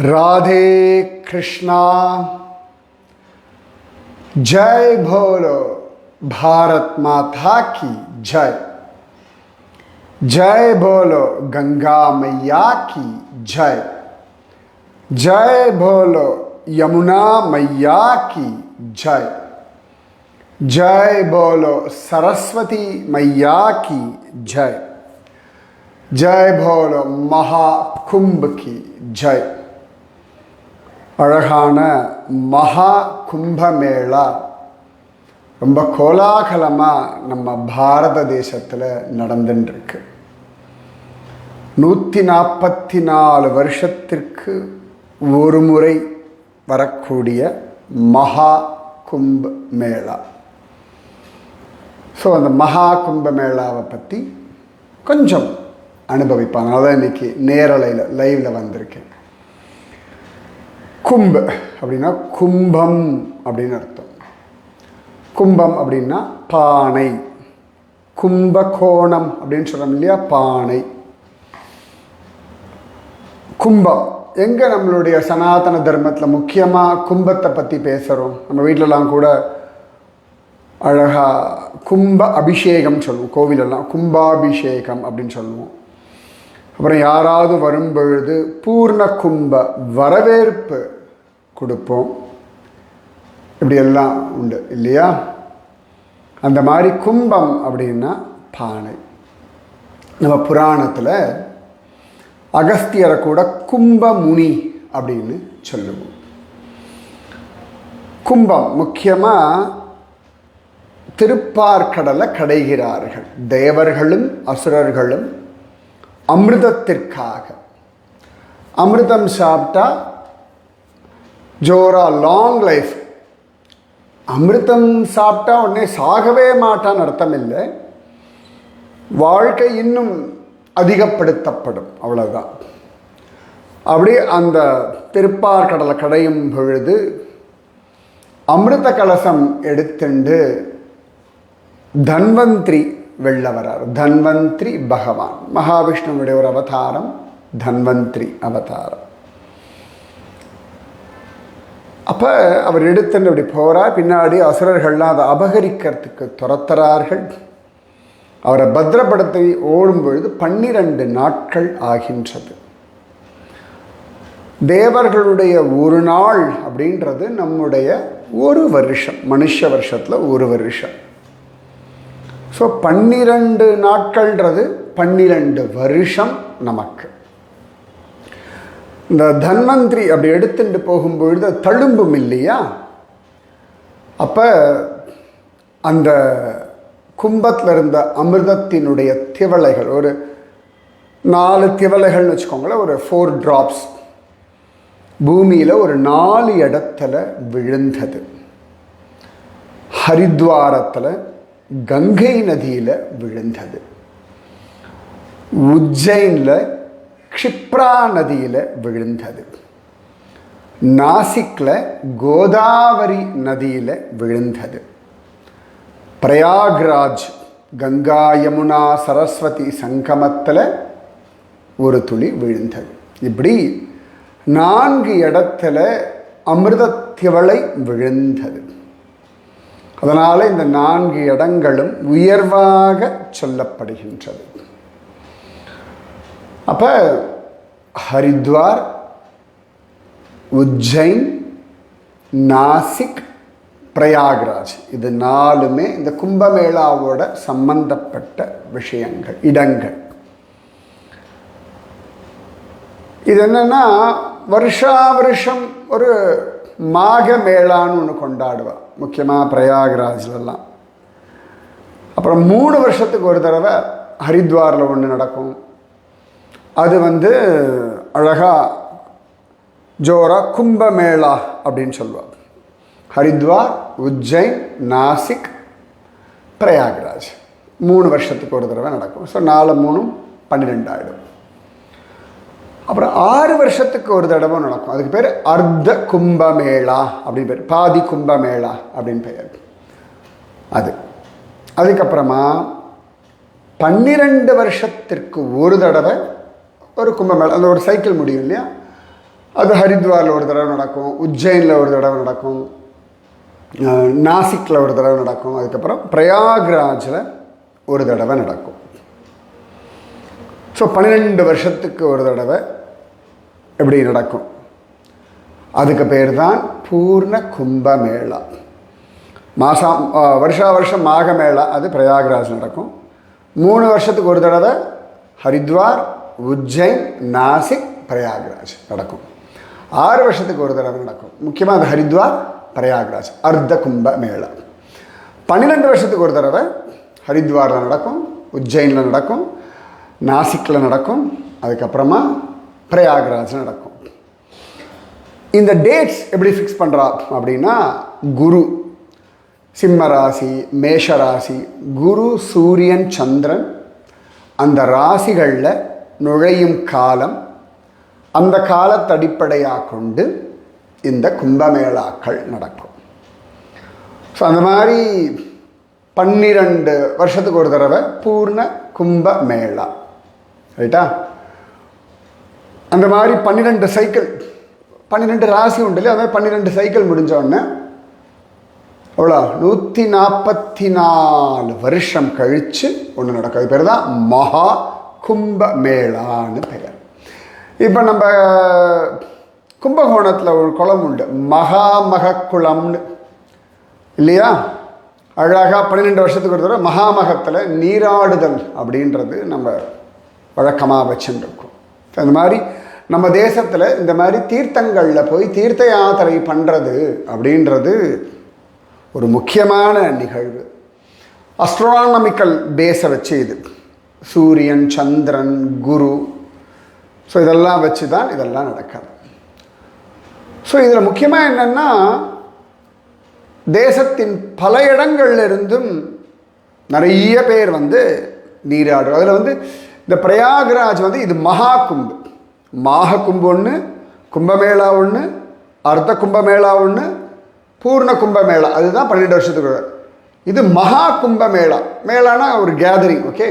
राधे कृष्णा। जय भोलो, भारत माता की जय। जय बोलो गंगा मैया की जय। जय बोलो यमुना मैया की जय। जय बोलो सरस्वती मैया की जय। जय बोलो महाकुंभ की जय। அழகான மகா கும்பமேளா. ரொம்ப கோலாகலமாக நம்ம பாரத தேசத்தில் நடந்துட்டுருக்கு நூற்றி நாற்பத்தி நாலு வருஷத்திற்கு ஒரு முறை வரக்கூடிய மகா கும்ப மேளா ஸோ அந்த மகா கும்ப மேளாவை பற்றி கொஞ்சம் அனுபவிப்பாங்க. அதான் இன்னைக்கு நேரலையில் லைவில் வந்திருக்கேன். கும்ப அப்படின்னா கும்பம் அப்படின்னு அர்த்தம். கும்பம் அப்படின்னா பானை. கும்பகோணம் அப்படின்னு சொல்கிறோம் இல்லையா? பானை. கும்பம். எங்கே நம்மளுடைய சனாதன தர்மத்தில் முக்கியமாக கும்பத்தை பற்றி பேசுகிறோம் நம்ம வீட்டிலலாம் கூட அழகாக கும்ப அபிஷேகம் சொல்லுவோம். கோவிலெல்லாம் கும்பாபிஷேகம் அப்படின்னு சொல்லுவோம். அப்புறம் யாராவது வரும்பொழுது பூர்ண கும்ப வரவேற்பு கொடுப்போம். இப்படியெல்லாம் உண்டு இல்லையா? அந்த மாதிரி கும்பம் அப்படின்னா பானை. நம்ம புராணத்தில் அகஸ்தியரை கூட கும்பமுனி அப்படின்னு சொல்லுவோம். கும்பம் முக்கியமாக திருப்பார்கடலை கடைகிறார்கள். தேவர்களும் அசுரர்களும் அமிர்தத்திற்காக. அமிர்தம் சாப்பிட்டா ஜோரா லாங் லைஃப் அமிர்தம் சாப்பிட்டா உடனே சாகவே மாட்டான்னு அர்த்தம் இல்லை வாழ்க்கை இன்னும் அதிகப்படுத்தப்படும் அவ்வளோதான் அப்படி அந்த திருப்பார் கடலை கடையும் பொழுது அமிர்த கலசம் எடுத்துண்டு தன்வந்திரி வெளில வரார். தன்வந்திரி பகவான். மகாவிஷ்ணுவுடைய ஒரு அவதாரம் தன்வந்திரி அவதாரம். அப்போ அவர் எடுத்துன்னு அப்படி போகிறார் பின்னாடி அசுரர்கள்லாம் அதை அபகரிக்கிறதுக்கு துரத்துறார்கள். அவரை பத்திரப்படுத்தி ஓடும் பொழுது பன்னிரண்டு நாட்கள் ஆகின்றது. தேவர்களுடைய ஒரு நாள் அப்படின்றது நம்முடைய ஒரு வருஷம் மனுஷ வருஷத்தில் ஒரு வருஷம். ஸோ பன்னிரண்டு நாட்கள்ன்றது பன்னிரண்டு வருஷம் நமக்கு. இந்த தன்வந்திரி அப்படி எடுத்துட்டு போகும்பொழுது தழும்பும் இல்லையா? அப்போ அந்த கும்பத்தில் இருந்த அமிர்தத்தினுடைய திவளைகள் ஒரு நாலு திவளைகள்னு வச்சுக்கோங்களேன் ஒரு ஃபோர் ட்ராப்ஸ் பூமியில் ஒரு நாலு இடத்துல விழுந்தது. ஹரித்வாரத்தில் கங்கை நதியில் விழுந்தது. உஜ்ஜைனில் க்ஷிப்ரா நதியில் விழுந்தது. நாசிக்கில் கோதாவரி நதியில் விழுந்தது. பிரயாக்ராஜ் கங்கா யமுனா சரஸ்வதி சங்கமத்தில் ஒரு துளி விழுந்தது. இப்படி நான்கு இடத்துல அமிர்தத்திவளை விழுந்தது. அதனால் இந்த நான்கு இடங்களும் உயர்வாக சொல்லப்படுகின்றது. அப்போ ஹரித்வார் உஜ்ஜைன் நாசிக் பிரயாக்ராஜ் இது நாலுமே இந்த கும்பமேளாவோட சம்பந்தப்பட்ட விஷயங்கள் இடங்கள். இது என்னென்னா வருஷா வருஷம் ஒரு மாக மேளான்னு ஒன்று கொண்டாடுவாள் முக்கியமாக பிரயாக்ராஜ்லலாம். அப்புறம் மூணு வருஷத்துக்கு ஒரு தடவை ஹரித்வாரில் ஒன்று நடக்கும். அது வந்து அழகாக ஜோரா கும்பமேளா அப்படின்னு சொல்லுவாங்க. ஹரித்வார் உஜ்ஜைன் நாசிக் பிரயாக்ராஜ். மூணு வருஷத்துக்கு ஒரு தடவை நடக்கும். ஸோ நாலு மூணும் பன்னிரெண்டு ஆகிடும் அப்புறம் ஆறு வருஷத்துக்கு ஒரு தடவை நடக்கும். அதுக்கு பேர் அர்த்த கும்பமேளா அப்படின்னு பேர். பாதி கும்பமேளா அப்படின்னு பெயர். அது. அதுக்கப்புறமா பன்னிரெண்டு வருஷத்திற்கு ஒரு தடவை ஒரு கும்பமேளா அந்த ஒரு சைக்கிள் முடியும் இல்லையா? அது ஹரித்வாரில் ஒரு தடவை நடக்கும் உஜ்ஜைனில் ஒரு தடவை நடக்கும் நாசிக்கில் ஒரு தடவை நடக்கும் அதுக்கப்புறம் பிரயாக்ராஜில் ஒரு தடவை நடக்கும். ஸோ பன்னிரெண்டு வருஷத்துக்கு ஒரு தடவை எப்படி நடக்கும். அதுக்கு பேர் தான் பூர்ண கும்பமேளா. மாதம் வருஷா வருஷம் மாக மேளா அது பிரயாக்ராஜ் நடக்கும். மூணு வருஷத்துக்கு ஒரு தடவை ஹரித்வார் உஜ்ஜைன் நாசிக் பிரயாக்ராஜ் நடக்கும். ஆறு வருஷத்துக்கு ஒரு தடவை நடக்கும். முக்கியமாக அது ஹரித்வார் பிரயாக்ராஜ் அர்த்த கும்ப மேளா பன்னிரெண்டு வருஷத்துக்கு ஒரு தடவை ஹரித்வாரில் நடக்கும் உஜ்ஜைனில் நடக்கும் நாசிக்கில் நடக்கும் அதுக்கப்புறமா பிரயாக்ராஜ் நடக்கும். இந்த டேட்ஸ் எப்படி ஃபிக்ஸ் பண்ணுறா அப்படின்னா குரு சிம்ம ராசி மேஷ ராசி குரு சூரியன் சந்திரன் அந்த ராசிகளில் நுழையும் காலம் அந்த காலத்தடிப்படையாக கொண்டு இந்த கும்பமேளாக்கள் நடக்கும். ஸோ அந்த மாதிரி பன்னிரண்டு வருஷத்துக்கு ஒரு தடவை பூர்ண கும்ப மேளா ரைட்டா அந்த மாதிரி பன்னிரெண்டு சைக்கிள் பன்னிரெண்டு ராசி உண்டு இல்லையா அது மாதிரி பன்னிரெண்டு சைக்கிள் முடிஞ்ச உடனே எவ்வளோ நூற்றி நாற்பத்தி நாலு வருஷம் கழித்து ஒன்று நடக்கும். அது பேர் தான் மகா கும்பமேளான்னு பெயர். இப்போ நம்ம கும்பகோணத்தில் ஒரு குளம் உண்டு. மகாமக குளம்னு இல்லையா? அழகாக பன்னிரெண்டு வருஷத்துக்கு ஒரு தடவை மகாமகத்தில் நீராடுதல் அப்படின்றது நம்ம வழக்கமாக வச்சுருக்கோம் அந்த மாதிரி நம்ம தேசத்தில் இந்த மாதிரி தீர்த்தங்களில் போய் தீர்த்த யாத்திரை பண்ணுறது அப்படின்றது ஒரு முக்கியமான நிகழ்வு. அஸ்ட்ரானமிக்கல் பேஸை வச்சு இது. சூரியன் சந்திரன் குரு. ஸோ இதெல்லாம் வச்சு தான் இதெல்லாம் நடக்காது. ஸோ இதில் முக்கியமாக என்னென்னா தேசத்தின் பல இடங்கள்லிருந்தும் நிறைய பேர் வந்து நீராடும் அதில் வந்து இந்த பிரயாகராஜ் வந்து இது மகா கும்பு. மாக கும்பு ஒன்று கும்பமேளா ஒன்று அர்த்த கும்பமேளா ஒன்று பூர்ண கும்பமேளா. அதுதான் பன்னெண்டு வருஷத்துக்கு இது மகா கும்பமேளா. மேளானா ஒரு கேதரிங் ஓகே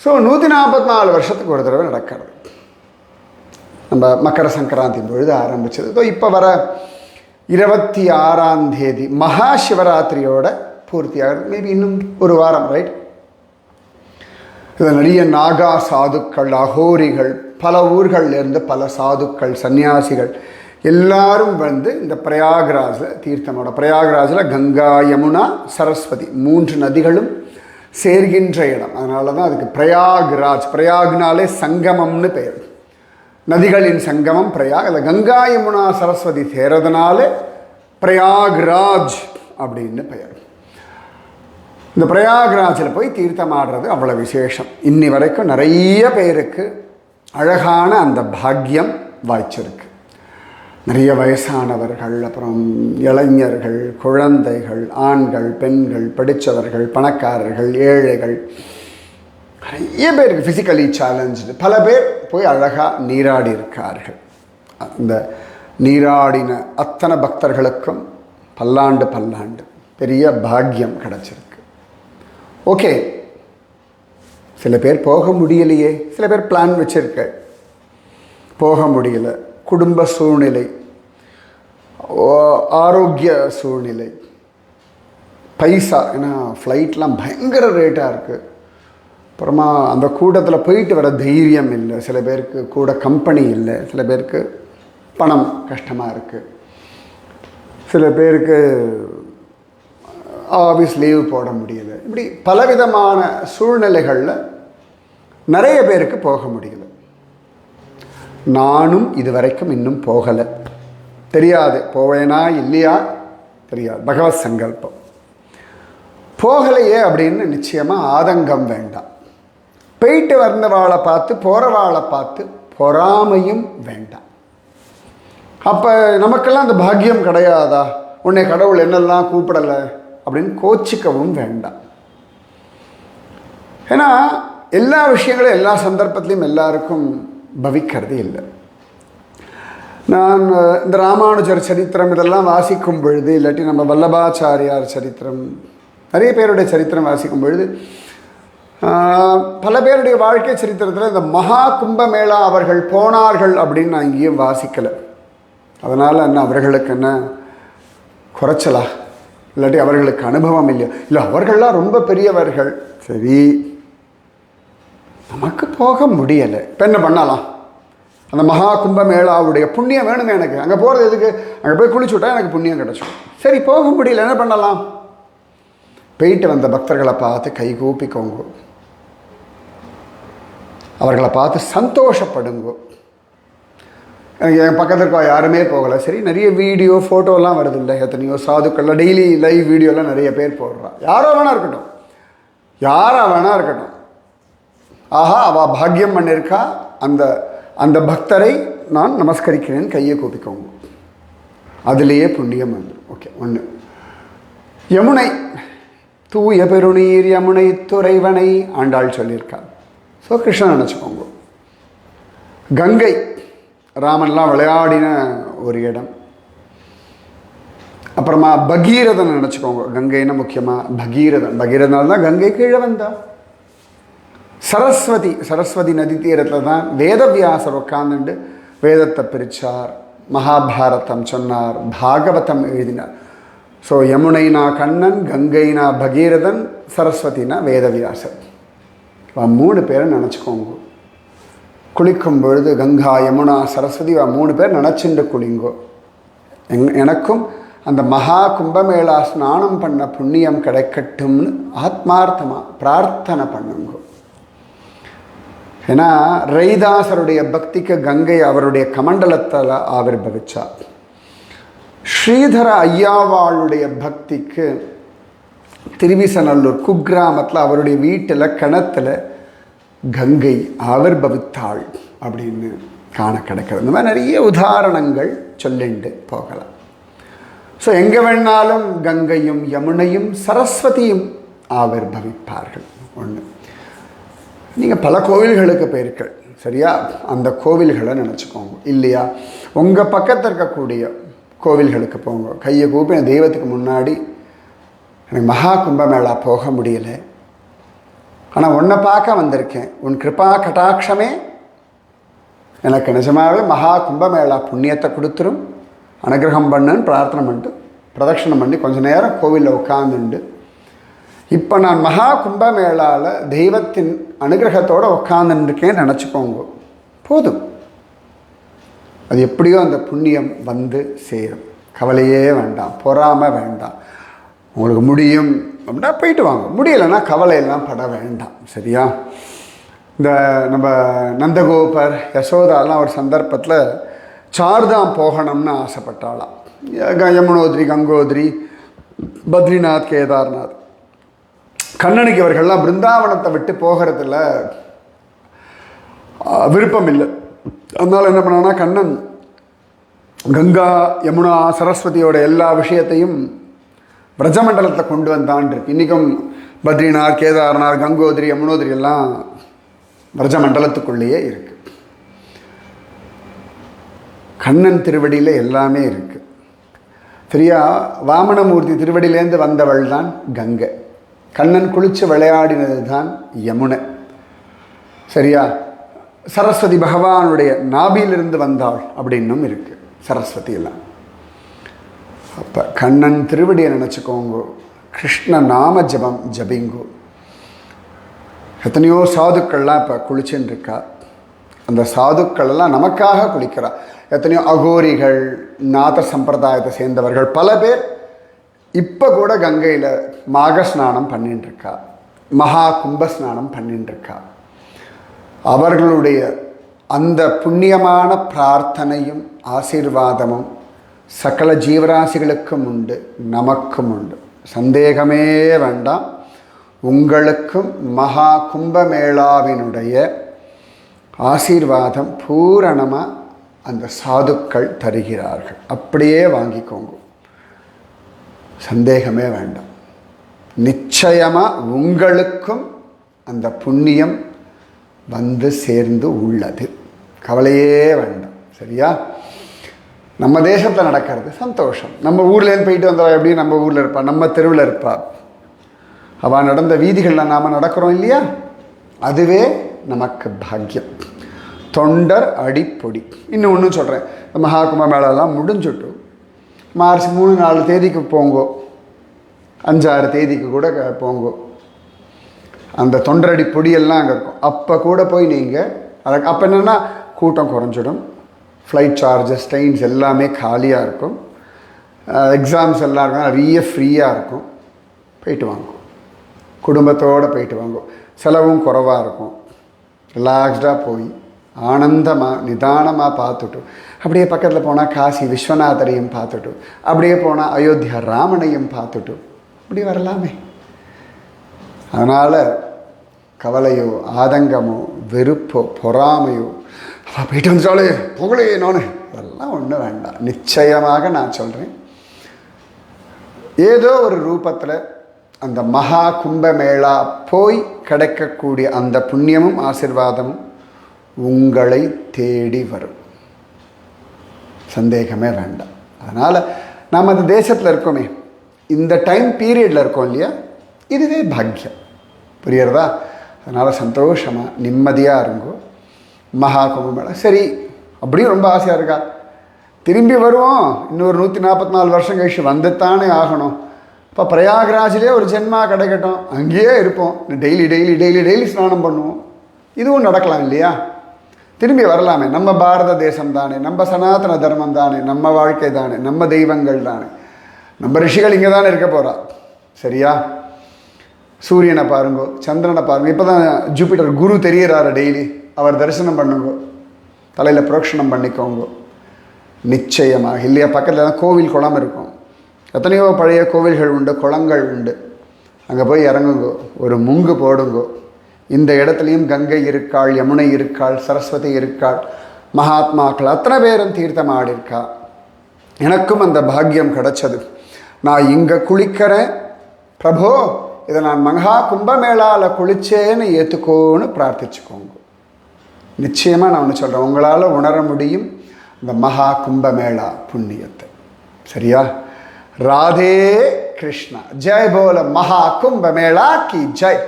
ஸோ நூற்றி நாற்பத்தி நாலு வருஷத்துக்கு ஒரு தடவை நடக்கிறது. நம்ம மக்கர சங்கராந்தி பொழுது ஆரம்பிச்சது. ஸோ இப்போ வர இருபத்தி ஆறாம் தேதி மகா சிவராத்திரியோட பூர்த்தியாகிறது மேபி இன்னும் ஒரு வாரம் ரைட் இதில் நிறைய நாகா சாதுக்கள் அகோரிகள் பல ஊர்கள்லேருந்து பல சாதுக்கள் சன்னியாசிகள் எல்லாரும் வந்து இந்த பிரயாக்ராஜில் தீர்த்தமோட பிரயாக்ராஜில் கங்கா யமுனா சரஸ்வதி மூன்று நதிகளும் சேர்கின்ற இடம். அதனால தான் அதுக்கு பிரயாக்ராஜ். பிரயாக்னாலே சங்கமம்னு பெயர் நதிகளின் சங்கமம் பிரயாக். அதில் கங்கா யமுனா சரஸ்வதி சேரதுனால பிரயாக்ராஜ் அப்படின்னு பெயர். இந்த பிரயாக்ராஜில் போய் தீர்த்தமாடுறது அவ்வளோ விசேஷம். இன்னி வரைக்கும் நிறைய பேருக்கு அழகான அந்த பாக்கியம் வாய்ச்சிருக்கு. நிறைய வயசானவர்கள் அப்புறம் இளைஞர்கள் குழந்தைகள் ஆண்கள் பெண்கள் படித்தவர்கள் பணக்காரர்கள் ஏழைகள் நிறைய பேருக்கு ஃபிசிக்கலி சேலஞ்சு பல பேர் போய் அழகாக நீராடி இருக்கார்கள். இந்த நீராடின அத்தனை பக்தர்களுக்கும் பல்லாண்டு பல்லாண்டு பெரிய பாக்கியம் கிடச்சிருக்கு. ஓகே சில பேர் போக முடியலையே. சில பேர் பிளான் வச்சுருக்க. போக முடியலை. குடும்ப சூழ்நிலை ஓ- ஆரோக்கிய சூழ்நிலை பைசா ஏன்னா ஃப்ளைட்லாம் பயங்கர ரேட்டாக இருக்குது அப்புறமா அந்த கூட்டத்தில் போயிட்டு வர தைரியம் இல்லை. சில பேருக்கு கூட கம்பெனி இல்லை. சில பேருக்கு பணம் கஷ்டமாக இருக்குது சில பேருக்கு ஆஃபீஸ் லீவ் போட முடியல. இப்படி பலவிதமான சூழ்நிலைகளில் நிறைய பேருக்கு போக முடியல. நானும் இதுவரைக்கும் இன்னும் போகலை. தெரியாது. போவேனா இல்லையா? தெரியாது. பகவத் சங்கல்பம். போகலையே அப்படின்னு நிச்சயமாக ஆதங்கம் வேண்டாம். போயிட்டு வந்தவாளை பார்த்து போகிறவாளை பார்த்து பொறாமையும் வேண்டாம். அப்போ நமக்கெல்லாம் அந்த பாக்கியம் கிடையாதா? உன்னை கடவுள் என்னெல்லாம் கூப்பிடலை அப்படின்னு கோச்சிக்கவும் வேண்டாம். ஏன்னா எல்லா விஷயங்களும் எல்லா சந்தர்ப்பத்திலையும் எல்லாருக்கும் பவிக்கிறது இல்லை நான் இந்த ராமானுஜர் சரித்திரம் இதெல்லாம் வாசிக்கும் பொழுது இல்லாட்டி நம்ம வல்லபாச்சாரியார் சரித்திரம் நிறைய பேருடைய சரித்திரம் வாசிக்கும் பொழுது பல பேருடைய வாழ்க்கை சரித்திரத்தில் இந்த மகா கும்பமேளா அவர்கள் போனார்கள் அப்படின்னு நான் இங்கேயும் வாசிக்கலை அதனால் என்ன அவர்களுக்கு என்ன குறைச்சலா இல்லாட்டி அவர்களுக்கு அனுபவம் இல்லையா இல்லை அவர்கள்லாம் ரொம்ப பெரியவர்கள் சரி போக முடியலை இப்போ என்ன பண்ணலாம்? அந்த மகா கும்பமேளாவுடைய புண்ணியம் வேணுங்க எனக்கு. அங்கே போகிறது எதுக்கு? அங்கே போய் குளிச்சு விட்டா எனக்கு புண்ணியம் கிடைச்சும் சரி போக முடியல. என்ன பண்ணலாம்? போயிட்டு வந்த பக்தர்களை பார்த்து கைகூப்பிக்கோங்க அவர்களை பார்த்து சந்தோஷப்படுங்க. எனக்கு என் பக்கத்தில் இருக்கா யாருமே போகலை. சரி நிறைய வீடியோ ஃபோட்டோலாம் வருது இல்லை. எத்தனையோ சாதுக்கள்லாம் டெய்லி லைவ் வீடியோலாம் நிறைய பேர் போடுறா. யாரோ வேணா இருக்கட்டும். யாராக வேணா இருக்கட்டும். ஆஹா அவ பாக்யம் பண்ணியிருக்கா அந்த அந்த பக்தரை நான் நமஸ்கரிக்கிறேன் கையை கூப்பிக்கோங்க. அதுலேயே புண்ணியம் வந்து. ஓகே ஒன்று யமுனை தூய பெருநீர் யமுனை துறைவனை ஆண்டாள் சொல்லியிருக்கா. ஸோ கிருஷ்ணன் நினச்சிக்கோங்க. கங்கை ராமன்லாம் விளையாடின ஒரு இடம். அப்புறமா பகீரதன் நினச்சிக்கோங்க. கங்கைன்னு முக்கியமாக பகீரதன். பகீரதனால தான் கங்கை கீழே வந்தா. சரஸ்வதி சரஸ்வதி நதி தீரத்தில் தான் வேதவியாசர் உட்காந்துண்டு வேதத்தை பிரித்தார் மகாபாரதம் சொன்னார் பாகவதம் எழுதினார். ஸோ யமுனைனா கண்ணன் கங்கைனா பகீரதன் சரஸ்வதினா வேதவியாசர். வா மூணு பேரை நினச்சிக்கோங்க. குளிக்கும் பொழுது கங்கா யமுனா சரஸ்வதி வா மூணு பேர் நினச்சிண்டு குளிங்கோ. எங் எனக்கும் அந்த மகா கும்பமேளா ஸ்நானம் பண்ண புண்ணியம் கிடைக்கட்டும்னு ஆத்மார்த்தமாக பிரார்த்தனை பண்ணுங்கோ. ஏன்னா ரைதாசருடைய பக்திக்கு கங்கை அவருடைய கமண்டலத்தில் ஆவிர்பவிச்சார் ஸ்ரீதர ஐயாவாளுடைய பக்திக்கு திருவிசநல்லூர் குக்கிராமத்தில் அவருடைய வீட்டில் கிணத்துல கங்கை ஆவிர்பவித்தாள் அப்படின்னு காண கிடைக்கிறது. இந்த மாதிரி நிறைய உதாரணங்கள் சொல்லிண்டு போகலாம். ஸோ எங்கே வேணாலும் கங்கையும் யமுனையும் சரஸ்வதியும் ஆவிர்பவிப்பார்கள். ஒன்று நீங்கள் பல கோவில்களுக்கு போயிருக்கள் சரியா? அந்த கோவில்களை நினச்சிக்கோங்க. இல்லையா? உங்கள் பக்கத்தில் இருக்கக்கூடிய கோவில்களுக்கு போங்க. கையை கூப்பி என் தெய்வத்துக்கு முன்னாடி எனக்கு மகா கும்பமேளா போக முடியல. ஆனால் உன்னை பார்க்க வந்திருக்கேன். உன் கிருபா கட்டாட்சமே எனக்கு நிஜமாகவே மகா கும்பமேளா புண்ணியத்தை கொடுத்துரும். அனுகிரகம் பண்ணுன்னு பிரார்த்தனை பண்ணிட்டு பிரதட்சணம் பண்ணி கொஞ்சம் நேரம் கோவிலில் உட்காந்துண்டு இப்போ நான் மகா கும்பமேளாவில் தெய்வத்தின் அனுகிரகத்தோடு உட்காந்துருக்கேன்னு நினச்சிக்கோங்க. போதும். அது எப்படியோ அந்த புண்ணியம் வந்து சேரும். கவலையே வேண்டாம். பொறாமல் வேண்டாம். உங்களுக்கு முடியும் அப்படின்னா போயிட்டு வாங்க. முடியலைன்னா கவலையெல்லாம் பட வேண்டாம். சரியா? இந்த நம்ம நந்தகோபர் யசோதாலாம் ஒரு சந்தர்ப்பத்தில் சார்தாம் போகணும்னு ஆசைப்பட்டாலாம் யமுனோதிரி யமுனோத்ரி கங்கோத்ரி பத்ரிநாத் கேதார்நாத். கண்ணனுக்கு இவர்கள்லாம் பிருந்தாவனத்தை விட்டு போகிறதுல விருப்பம் இல்லை அதனால் என்ன பண்ணான்னா கண்ணன் கங்கா யமுனா சரஸ்வதியோட எல்லா விஷயத்தையும் பிரஜமண்டலத்தை கொண்டு வந்தான் இருக்கு இன்றைக்கும் பத்ரிநாத் கேதார்நாத் கங்கோதிரி யமுனோத்ரி எல்லாம் பிரஜமண்டலத்துக்குள்ளேயே இருக்கு. கண்ணன் திருவடியில் எல்லாமே இருக்கு. சரியா வாமனமூர்த்தி திருவடியிலேருந்து வந்தவள் தான் கங்கை. கண்ணன் குளித்து விளையாடினது தான் யமுனை. சரியா? சரஸ்வதி பகவானுடைய நாபியிலிருந்து வந்தாள் அப்படின்னும் இருக்கு. சரஸ்வதி எல்லாம் அப்போ கண்ணன் திருவடியை நினச்சிக்கோங்க. கிருஷ்ண நாம ஜபம் ஜபிங்கோ. எத்தனையோ சாதுக்கள்லாம் இப்போ குளிச்சுன்னு இருக்கா அந்த சாதுக்கள் எல்லாம் நமக்காக குளிக்கிறா. எத்தனையோ அகோரிகள் நாத சம்பிரதாயத்தை சேர்ந்தவர்கள் பல பேர் இப்போ கூட கங்கையில் மாக ஸ்நானம் பண்ணிட்டு மகா கும்ப ஸ்நானம் அவர்களுடைய அந்த புண்ணியமான பிரார்த்தனையும் ஆசீர்வாதமும் சகல ஜீவராசிகளுக்கும் உண்டு நமக்கும் உண்டு. சந்தேகமே வேண்டாம். உங்களுக்கும் மகா கும்பமேளாவினுடைய ஆசீர்வாதம் பூரணமாக அந்த சாதுக்கள் தருகிறார்கள். அப்படியே வாங்கிக்கோங்க. சந்தேகமே வேண்டாம். நிச்சயமாக உங்களுக்கும் அந்த புண்ணியம் வந்து சேர்ந்து உள்ளது. கவலையே வேண்டாம். சரியா? நம்ம தேசத்தில் நடக்கிறது சந்தோஷம். நம்ம ஊர்லேருந்து போயிட்டு வந்தவா எப்படி நம்ம ஊரில் இருப்பா? நம்ம தெருவில் இருப்பா? அவள் நடந்த வீதிகளில் நாம் நடக்கிறோம் இல்லையா? அதுவே நமக்கு பாக்கியம். தொண்டர் அடிப்பொடி. இன்னும் ஒன்றும் சொல்கிறேன் இந்த மகா கும்பமேளாலாம் முடிஞ்சுட்டு மார்ச் மூணு நாலு தேதிக்கு போங்கோ. அஞ்சாறு தேதிக்கு கூட க- போங்கோ. அந்த தொண்டரடி பொடியெல்லாம் அங்கே இருக்கும். அப்போ கூட போய் நீங்கள் அதுக்கு அப்போ என்னென்னா கூட்டம் குறைஞ்சிடும். ஃப்ளைட் சார்ஜஸ் ட்ரெயின்ஸ் எல்லாமே காலியாக இருக்கும். எக்ஸாம்ஸ் எல்லாம் இருக்கும். நிறைய ஃப்ரீயாக இருக்கும். போயிட்டு வாங்கும் குடும்பத்தோடு போயிட்டு வாங்கும் செலவும் குறைவாக இருக்கும். ரிலாக்ஸ்டாக போய் ஆனந்தமாக நிதானமாக பார்த்துட்டு அப்படியே பக்கத்தில் போனால் காசி விஸ்வநாதரையும் பார்த்துட்டு அப்படியே போனால் அயோத்தியா ராமனையும் பார்த்துட்டு அப்படி வரலாமே. அதனால் கவலையோ ஆதங்கமோ வெறுப்போ பொறாமையோ அவ போயிட்டு வந்துட்டாலே புகழையே நானு. அதெல்லாம் ஒன்றும் வேண்டாம். நிச்சயமாக நான் சொல்கிறேன் ஏதோ ஒரு ரூபத்தில் அந்த மகா கும்பமேளா போய் கிடைக்கக்கூடிய அந்த புண்ணியமும் ஆசிர்வாதமும் உங்களை தேடி வரும். சந்தேகமே வேண்டாம். அதனால் நாம் அந்த தேசத்தில் இருக்கோமே இந்த டைம் பீரியடில் இருக்கோம் இல்லையா? இதுவே பாக்கியம். புரியுறதா அதனால் சந்தோஷமாக நிம்மதியாக இருங்கோ. மகா கும்பமேளா. சரி அப்படியும் ரொம்ப ஆசையாக இருக்கா? திரும்பி வருவோம். இன்னொரு நூற்றி நாற்பத்தி நாலு வருஷம் கழிச்சு வந்துத்தானே ஆகணும். இப்போ பிரயாகராஜிலே ஒரு ஜென்மா கிடைக்கட்டும். அங்கேயே இருப்போம். டெய்லி டெய்லி டெய்லி டெய்லி ஸ்நானம் பண்ணுவோம். இதுவும் நடக்கலாம் இல்லையா? திரும்பி வரலாமே. நம்ம பாரத தேசம் தானே நம்ம சனாதன தர்மம் தானே நம்ம வாழ்க்கை தானே நம்ம தெய்வங்கள் தானே. நம்ம ரிஷிகள் இங்கே தானே இருக்க போகிறா சரியா? சூரியனை பாருங்கோ சந்திரனை பாருங்க. இப்போ தான் ஜூபிட்டர் குரு தெரியறாரு டெய்லி. அவர் தரிசனம் பண்ணுங்கோ. தலையில் புரோக்ஷணம் பண்ணிக்கோங்கோ. நிச்சயமாக இல்லையா? பக்கத்தில் தான் கோவில் குளம் இருக்கும். எத்தனையோ பழைய கோவில்கள் உண்டு குளங்கள் உண்டு. அங்கே போய் இறங்குங்கோ. ஒரு முங்கு போடுங்கோ. இந்த இடத்துலையும் கங்கை இருக்காள் யமுனை இருக்காள் சரஸ்வதி இருக்காள் மகாத்மாக்கள் அத்தனை பேரும் தீர்த்தம் ஆடிருக்கா எனக்கும் அந்த பாக்கியம் கிடச்சது. நான் இங்கே குளிக்கிறேன். பிரபோ இதை நான் மகா கும்பமேளாவில் குளிச்சேன்னு ஏற்றுக்கோன்னு பிரார்த்திச்சுக்கோங்க. நிச்சயமாக நான் ஒன்று சொல்கிறேன் உங்களால் உணர முடியும் இந்த மகா கும்பமேளா புண்ணியத்தை. சரியா? ராதே கிருஷ்ணா. ஜெய் போல மகா கும்பமேளா கி ஜெய்.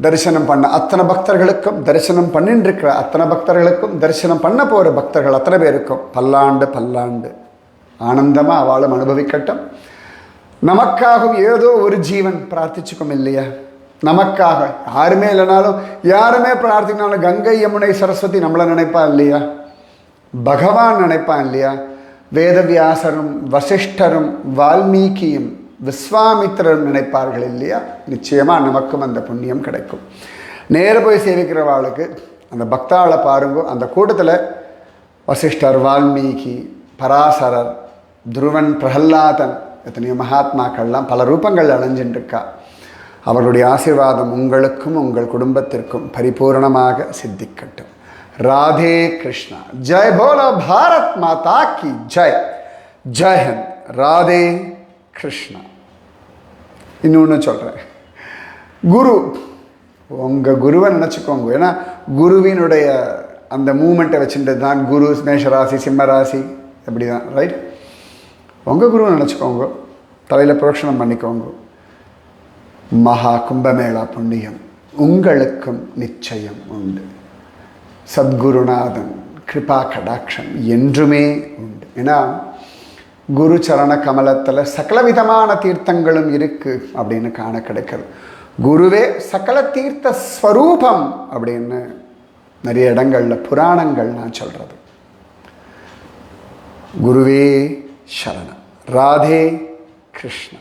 தரிசனம் பண்ண அத்தனை பக்தர்களுக்கும் தரிசனம் பண்ணிட்டு இருக்கிற அத்தனை பக்தர்களுக்கும் தரிசனம் பண்ண போகிற பக்தர்கள் அத்தனை பேருக்கும். பல்லாண்டு பல்லாண்டு. ஆனந்தமாக அவளும் அனுபவிக்கட்டும். நமக்காகவும் ஏதோ ஒரு ஜீவன் பிரார்த்திச்சுக்கும் இல்லையா? நமக்காக. யாருமே இல்லைனாலும் யாருமே பிரார்த்தினாலும் கங்கை யமுனை சரஸ்வதி நம்மளை நினைப்பா இல்லையா? பகவான் நினைப்பான் இல்லையா? வேதவியாசரும் வசிஷ்டரும் வால்மீகியும் விஸ்வாமித்திரர் நினைப்பார்கள் இல்லையா? நிச்சயமாக நமக்கும் அந்த புண்ணியம் கிடைக்கும். நேர போய் சேவிக்கிறவாளுக்கு அந்த பக்தாளை பாருங்க அந்த கூட்டத்தில் வசிஷ்டர் வால்மீகி பராசரர் துருவன் பிரகல்லாதன் எத்தனையோ மகாத்மாக்கள்லாம் பல ரூபங்கள் அலைஞ்சின்றிருக்கா இருக்கா அவர்களுடைய ஆசீர்வாதம் உங்களுக்கும் உங்கள் குடும்பத்திற்கும் பரிபூரணமாக சித்திக்கட்டும். ராதே கிருஷ்ணா. ஜெய் போல பாரத் மாதா கி ஜெய். ஜெய் ஹிந்த். ராதே கிருஷ்ணா. இன்னொன்று சொல்கிறேன் குரு உங்கள் குருவை நினச்சிக்கோங்க. ஏன்னா குருவினுடைய அந்த மூமெண்ட்டை வச்சுட்டு தான் குரு மேஷராசி சிம்மராசி அப்படி தான் ரைட் உங்கள் குருவை நினச்சிக்கோங்க. தலையில் புரோஷனம் பண்ணிக்கோங்க. மகா கும்பமேளா புண்ணியம். உங்களுக்கும் நிச்சயம் உண்டு. சத்குருநாதன் கிருபா கடாட்சம் என்றுமே உண்டு. ஏன்னா குரு சரண கமலத்தில் சகலவிதமான தீர்த்தங்களும் இருக்கு அப்படின்னு காண கிடைக்கிறது குருவே சகல தீர்த்த ஸ்வரூபம் அப்படின்னு நிறைய இடங்களில் புராணங்கள் நான் சொல்கிறது குருவே சரணம். ராதே கிருஷ்ணா.